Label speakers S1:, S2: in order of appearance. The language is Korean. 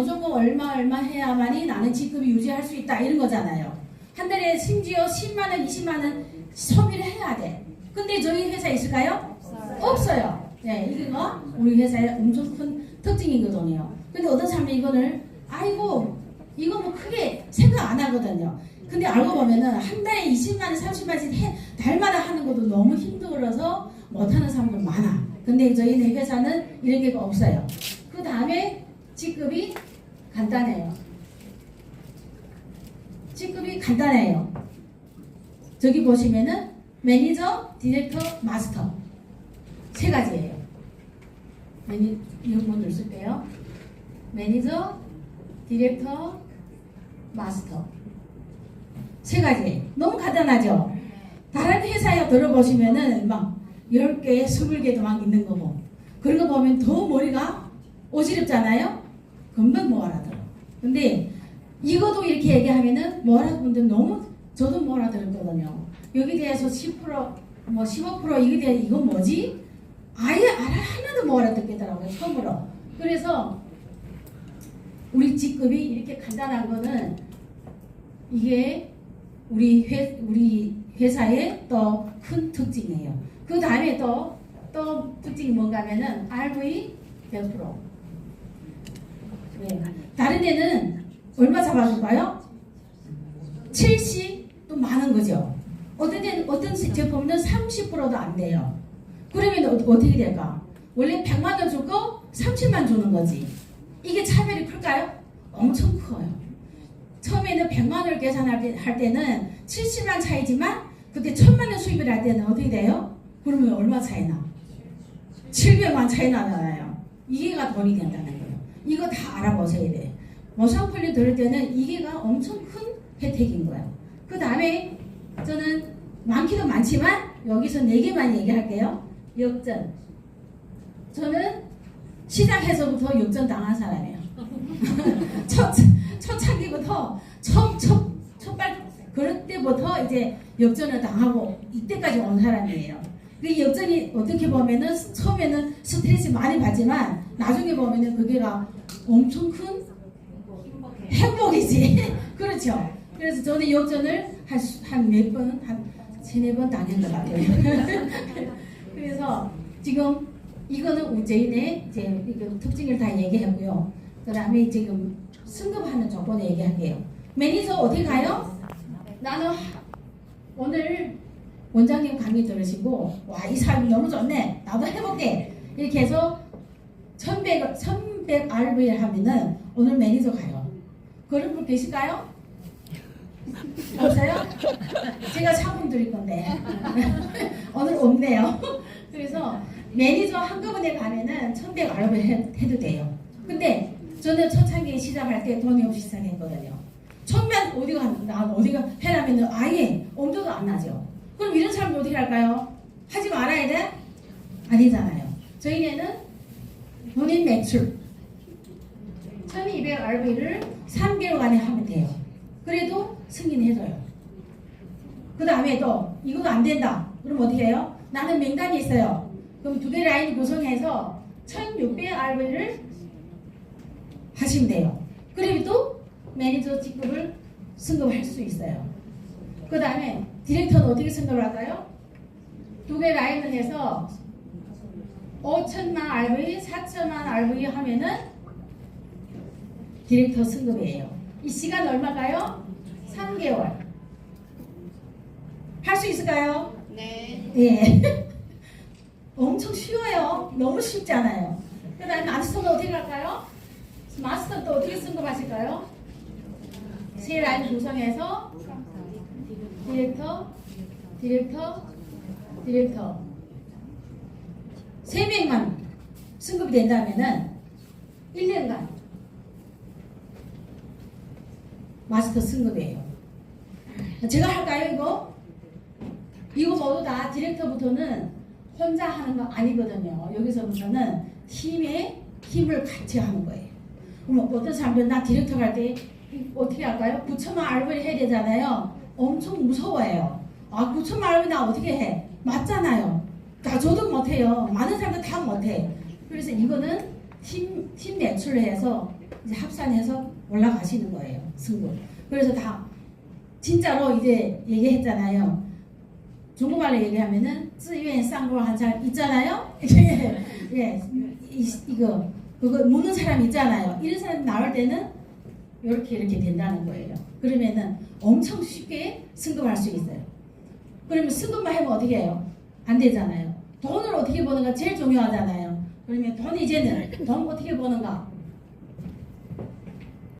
S1: 무조건 얼마 얼마 해야만이 나는 직급이 유지할 수 있다 이런 거잖아요. 한 달에 심지어 10만 원, 20만 원 소비를 해야 돼. 근데 저희 회사 있을까요? 없어요. 네, 이거 우리 회사의 엄청 큰 특징이거든요. 근데 어떤 사람이 이거를 아이고 이거 뭐 크게 생각 안 하거든요. 근데 알고 보면은 한 달에 20만 원, 30만 원씩 해, 달마다 하는 것도 너무 힘들어서 못하는 사람들 많아. 근데 저희 네 회사는 이런 게 없어요. 그 다음에 직급이 간단해요. 직급이 간단해요. 저기 보시면은 매니저, 디렉터, 마스터 세 가지예요. 매니 이런 쓸게요. 매니저, 디렉터, 마스터 세 가지. 너무 간단하죠? 다른 회사에 들어보시면은 막 10개, 20개도 막 있는 거고 그런 거 보면 더 머리가 어지럽잖아요? 금방 못 알아들어. 근데 이것도 이렇게 얘기하면은 못 알아듣는데 너무 저도 못 알아들었거든요. 여기 대해서 10%, 뭐 15% 이게 대해 이건 뭐지? 아예 알아 하나도 못 알아듣겠더라고요. 처음으로. 그래서 우리 직급이 이렇게 간단한 거는 이게 우리 회 우리 회사의 또 큰 특징이에요. 그 다음에 또 또 특징이 뭔가면은 RV 100%. 네. 다른 데는 얼마 잡아줄까요? 70도 많은 거죠. 어떤 데는 어떤 제품은 30%도 안 돼요. 그러면 어- 어떻게 될까? 원래 100만 원 주고 30만 주는 거지. 이게 차별이 클까요? 엄청 커요. 처음에는 100만 원을 계산할 때, 할 때는 70만 차이지만 그때 1000만 원 수입을 할 때는 어떻게 돼요? 그러면 얼마 차이 나? 700만 차이 나잖아요. 이게가 돈이 된다는 거예요. 이거 다 알아보셔야 돼. 모상폴리 들을 때는 이게가 엄청 큰 혜택인 거예요. 그 다음에 저는 많기도 많지만 여기서 네 개만 얘기할게요. 역전. 저는 시작해서부터 역전 당한 사람이에요. 첫, 첫, 첫, 첫발 그럴 때부터 이제 역전을 당하고 이때까지 온 사람이에요. 그 역전이 어떻게 보면은 처음에는 스트레스 많이 받지만 나중에 보면은 그게가 엄청 큰 행복이지. 그렇죠. 그래서 저는 역전을 한몇 번, 한 세네 번 당한 것 같아요. 그래서 지금 이거는 우제인의 이제 특징을 다 얘기하고요. 그 다음에 지금 승급하는 조건을 얘기할게요. 매니저 어디 가요? 나는 하- 오늘 원장님 강의 들으시고 와이 사람이 너무 좋네. 나도 해볼게. 이렇게 해서 1100, 1100 RV를 하면은 오늘 매니저 가요. 그런 분 계실까요? 없어요? 제가 상품 드릴 건데 오늘 없네요. 그래서 매니저 한꺼번에 가면은 1100 RV 해- 해도 돼요. 근데 저는 초창기 시작할 때 돈이 없이 시작했거든요. 처음엔 어디가 나 어디가 해라면은 아예 엄두도 안 나죠. 그럼 이런 사람이 어떻게 할까요? 하지 말아야 돼? 아니잖아요. 저희는 본인 매출 1200 RV를 3개월 안에 하면 돼요. 그래도 승인해줘요. 그 다음에 또 이것도 안 된다. 그럼 어떻게 해요? 나는 명단이 있어요. 그럼 두 개 라인 구성해서 1600 RV를 하시면 돼요. 그러면 또 매니저 직급을 승급할 수 있어요. 그 다음에 디렉터는 어떻게 승급을 할까요? 두 개 라인을 해서 5천만 RV, 4천만 RV 하면은 디렉터 승급이에요. 이 시간 얼마가요? 3개월. 할 수 있을까요?
S2: 네.
S1: 예. 엄청 쉬워요. 너무 쉽잖아요. 그 다음에 마스터는 어떻게 할까요? 마스터 또 어떻게 승급하실까요? 세 라인 구성해서 디렉터, 디렉터, 디렉터 세 명만 승급이 된다면은 1년간 마스터 승급이에요. 제가 할까요 이거? 이거 모두 다 디렉터부터는 혼자 하는 거 아니거든요. 여기서부터는 팀의 힘을 같이 하는 거예요. 그럼 어떤 사람들은 나 디렉터 갈 때 어떻게 할까요? 9천만 알바를 해야 되잖아요. 엄청 무서워해요. 아 9천만 알바 나 어떻게 해? 맞잖아요. 다 줘도 못해요. 많은 사람들 다 못해. 그래서 이거는 팀, 팀 매출을 해서 이제 합산해서 올라가시는 거예요. 승부. 그래서 다 진짜로 이제 얘기했잖아요. 중국말로 얘기하면은 自愿 쌍으로 한 사람 있잖아요. 예, 예, 이, 이거 그거 묻는 사람 있잖아요. 이런 사람 나올 때는 이렇게 이렇게 된다는 거예요. 그러면은 엄청 쉽게 승급할 수 있어요. 그러면 승급만 하면 어떻게 해요? 안 되잖아요. 돈을 어떻게 버는가 제일 중요하잖아요. 그러면 돈 이제는 돈 어떻게 버는가?